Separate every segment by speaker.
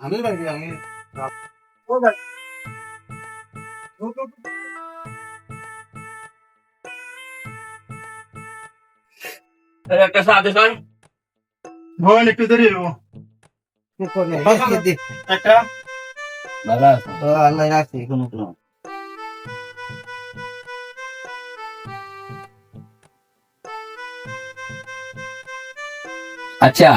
Speaker 1: আমি লাগি আমি
Speaker 2: একটা সাথে স্যার
Speaker 3: ভগবান একটু দেরি হব একটা।
Speaker 2: ভালো আছে
Speaker 1: আল্লাহ রাখছি কোনো কোনো।
Speaker 2: আচ্ছা।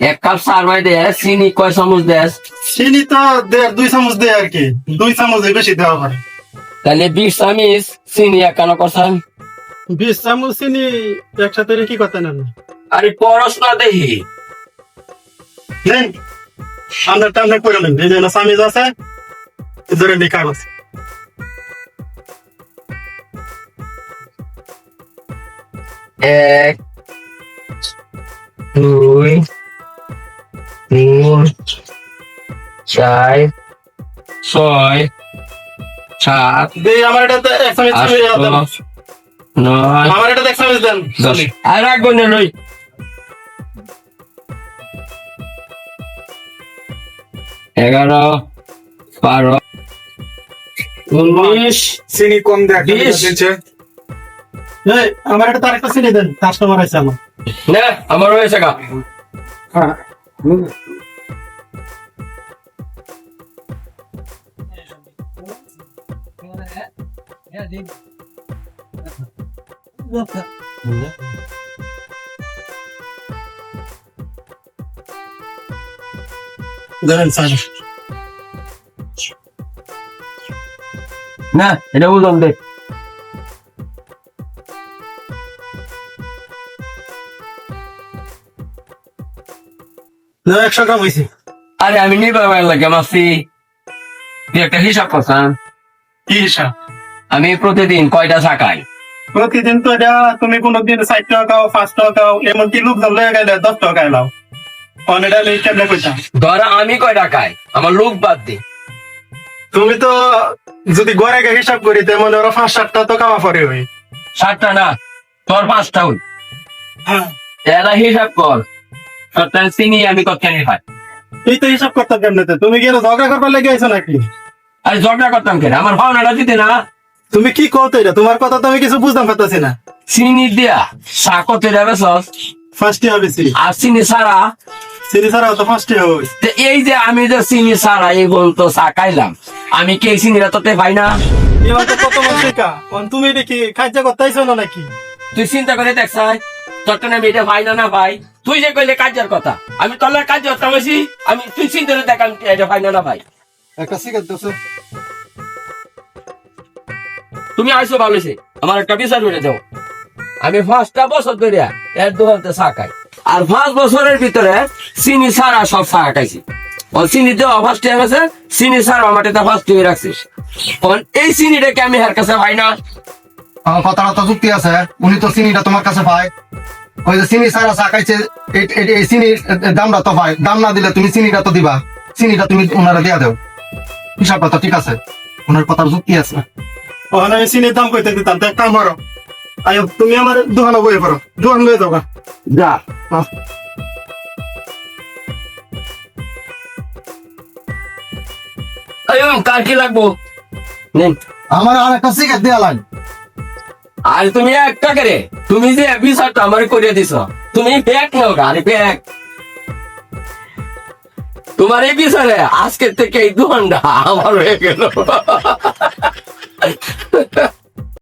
Speaker 2: এক কাপ সারবাই দে চিনি কয় চামচ দেস
Speaker 3: চিনি তো দেড় দুই চামচ দেয় আর কি। দুই চামচ বেশি দেওয়া পারে
Speaker 2: তাহলে বিশ চামিচ চিনি একান্ন করছেন
Speaker 3: বিশ চামচ চিনি একসাথে রেখে কথা নেন?
Speaker 2: আরে পড়াশোনা দেখি
Speaker 3: নেন। আমরা টান্ডা করে নেন। এই জন্য চামিচ আছে ধরে নি কাগজ।
Speaker 2: এক দুই তিন চার ছয় সাত
Speaker 3: দেই আমার এটা
Speaker 2: আট
Speaker 3: দেন।
Speaker 2: নয়
Speaker 3: আমার এটা এক দেন
Speaker 2: আর রাখব না এগারো বারো উনিশ
Speaker 4: চিনি কম দেখ।
Speaker 3: আমার এটা তার একটা চিনি দেন কাস্টমার আছে আমার।
Speaker 2: না আমার হয়েছে গা।
Speaker 3: ধরেন স্যার
Speaker 2: না এটা বুঝলাম দেখ
Speaker 3: একশো গ্রাম হয়েছে।
Speaker 2: আরে আমি নিবার লাগে মাসি তুই একটা হিসাব করছান
Speaker 3: কি হিসাব?
Speaker 2: আমি প্রতিদিন কয়টা চাকাই
Speaker 3: প্রতিদিন তো এটা তুমি কোনদিন ষাট টাকা খাও পাঁচ টাকা খাও এমনকি লোকজন লয়ে গেলে দশ টাকা খাইলাও অন এটা নেই কেমনে কইতাম?
Speaker 2: ধর আমি কয়টা খাই? আমার লোক বাদ দে।
Speaker 3: তুমি তো যদি ঘরে গিয়ে হিসাব করি তেমন ওরা পাঁচ সাতটা তো খাওয়া পরে হই
Speaker 2: সাতটা না তোর পাঁচটা হই
Speaker 3: হ্যাঁ।
Speaker 2: এরা হিসাব কর। চিনি আমি কতখানি খাই।
Speaker 3: এই তো হিসাব করতে কেমনে তুমি কি ঝগড়া করবার লেগে আইছো নাকি?
Speaker 2: আরে ঝগড়া করতাম কেন? আমার ভাওনাটা দিতে না
Speaker 3: তুমি কি কত এটা? তোমার কথা তো আমি কিছু বুঝতাম পারতেছি না।
Speaker 2: চিনি দিয়া শাকতে যাবে সস।
Speaker 3: ফার্স্টে হবে সিরি
Speaker 2: আর চিনি
Speaker 3: সিরি তো ফার্স্টে হবে।
Speaker 2: এই যে আমি যে চিনি ছাড়া এই তো চা খাইলাম আমি কে চিনিটা তোতে পাই না?
Speaker 3: এবার তো কত মানুষ তুমি এটা কি খাদ্য করতে না নাকি?
Speaker 2: তুই চিন্তা করে দেখ তোরটা আমি এটা না না ভাই। তুই যে কইলে কাজের কথা আমি তোর কাজ করতাম আমি তুই চিন্তা দেখ আমি এটা পাই না না ভাই।
Speaker 3: একটা সিগারেট দোসে
Speaker 2: তুমি আইসো ভালোছি আমার একটা বিচার করে দাও। আমি পাঁচটা বছর ধরে এর দোকানতে চা খাই। আর পাঁচ বছরের ভিতরে চিনি ছাড়া সব চা খাইছি। ও চিনি দেওয়া ফার্স্ট চিনি ছাড়া আমার এটা ফার্স্ট রাখছিস। এই চিনিটাকে আমি হার কাছে পাই না?
Speaker 4: কথাটা তো যুক্তি আছে উনি তো চিনিটা তোমার কাছে পায়। ওই যে চিনি সারা চা খাইছে এই- চিনির দামটা তো পায় দাম না দিলে তুমি চিনিটা তো দিবা। চিনিটা তুমি ওনারা দিয়া দেও। হিসাবটা তো ঠিক আছে। ওনার কথার যুক্তি আছে।
Speaker 3: ওখানে আমি চিনির দাম কইতে দিতাম তো এক কাম করো। আয়ো তুমি আমার দোকানে বয়ে পড়ো। দোকান লয়ে যাও
Speaker 2: যা। এই কার কি লাগবো? নেন।
Speaker 4: আমার আর একটা সিগারেট দেওয়া লাগে
Speaker 2: আর তুমি একটা করে তুমি যে বিচারটা আমার করে দিছ, তুমি ব্যাগ নাও গাড়ি ব্যাগ তোমার এই আজকে থেকে এই দোকানটা আমার হয়ে গেল।